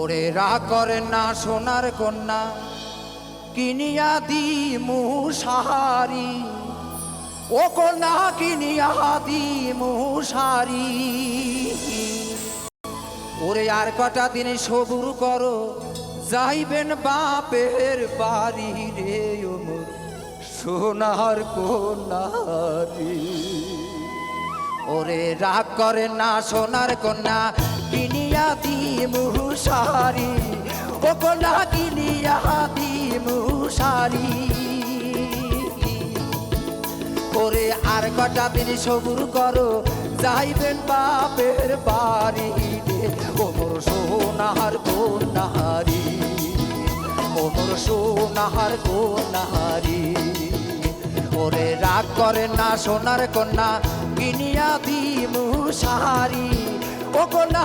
ওরে রা করে না সোনার কন্যা, কিনিয়া দি মুসারি ও কন্যা, কিনিয়া দি মুসারি ওরে আর কটা দিন সবুর করো, যাইবেন বাপের বাড়ি রে ওমর, সোনার কোনারি ওরে রাগ করে না সোনার কন্যা কিনিয়া ওরে আর কটা দিন সবুর করো, যাইবেন বাপের বাড়ি রে ওমর সোনার কোনারি ওমর সোনার কোনারি ওরে রাগ করে না সোনার কন্যা, কিনিয়া দি মুসারি ও কন্যা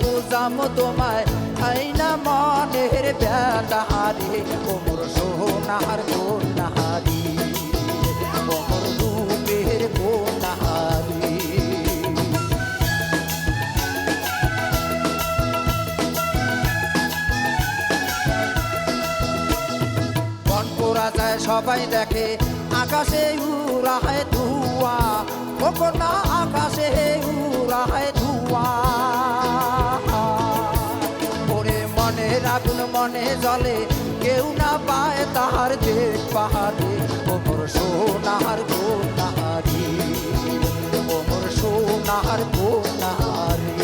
বুঝাম তোমায়, আইনা মনের বেলাহারে ওমর সোনার কোনাহারি ওমর রূপের কোনাহারি বন যায়, সবাই দেখে আকাশে উড়ায় ধুয়া। ও না আকাশে উড়ায় মনে জলে, কেউ না পায় তাহার দেখ পাহাড়ে। ওমর সোনার গোনাহারি ওমর সোনার গোনাহারি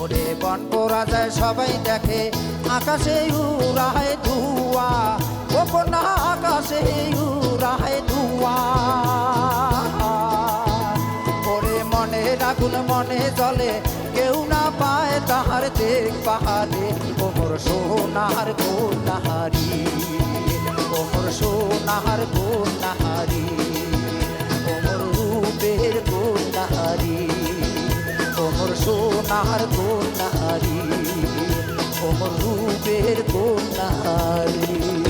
ওরে বন পোড়া যায় সবাই দেখে, আকাশে উড়ায় ধুয়া। ও কন্যা আকাশে রাগুন মনে জলে কেউ না পায় তাহার দেখ পাহাড়ে ওমর সোনার কোনাহারি ওমর সোনার কোনাহারি ওমর রূপের কোনাহারি ওমর সোনার কোনাহারি ওমর রূপের কোনাহারি